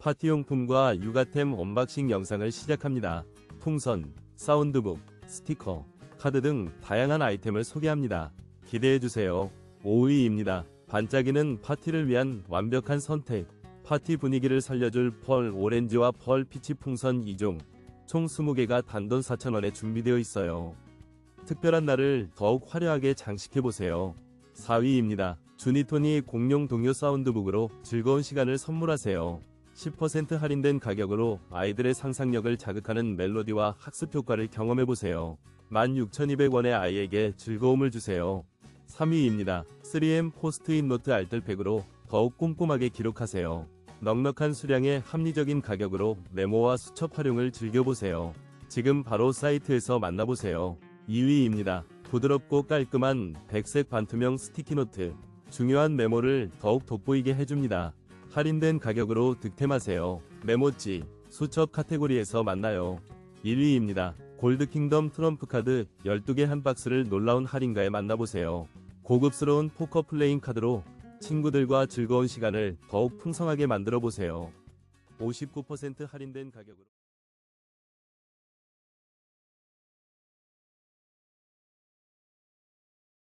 파티용품과 육아템 언박싱 영상을 시작합니다. 풍선, 사운드북, 스티커, 카드 등 다양한 아이템을 소개합니다. 기대해주세요. 5위입니다. 반짝이는 파티를 위한 완벽한 선택. 파티 분위기를 살려줄 펄 오렌지와 펄 피치 풍선 2종. 총 20개가 단돈 4,000원에 준비되어 있어요. 특별한 날을 더욱 화려하게 장식해보세요. 4위입니다. 주니토니 공룡 동요 사운드북으로 즐거운 시간을 선물하세요. 10% 할인된 가격으로 아이들의 상상력을 자극하는 멜로디와 학습 효과를 경험해보세요. 16,200원의 아이에게 즐거움을 주세요. 3위입니다. 3M 포스트잇 노트 알뜰팩으로 더욱 꼼꼼하게 기록하세요. 넉넉한 수량의 합리적인 가격으로 메모와 수첩 활용을 즐겨보세요. 지금 바로 사이트에서 만나보세요. 2위입니다. 부드럽고 깔끔한 백색 반투명 스티키노트. 중요한 메모를 더욱 돋보이게 해줍니다. 할인된 가격으로 득템하세요. 메모지, 수첩 카테고리에서 만나요. 1위입니다. 골드킹덤 트럼프 카드 12개 한 박스를 놀라운 할인가에 만나보세요. 고급스러운 포커 플레잉 카드로 친구들과 즐거운 시간을 더욱 풍성하게 만들어 보세요. 59% 할인된 가격으로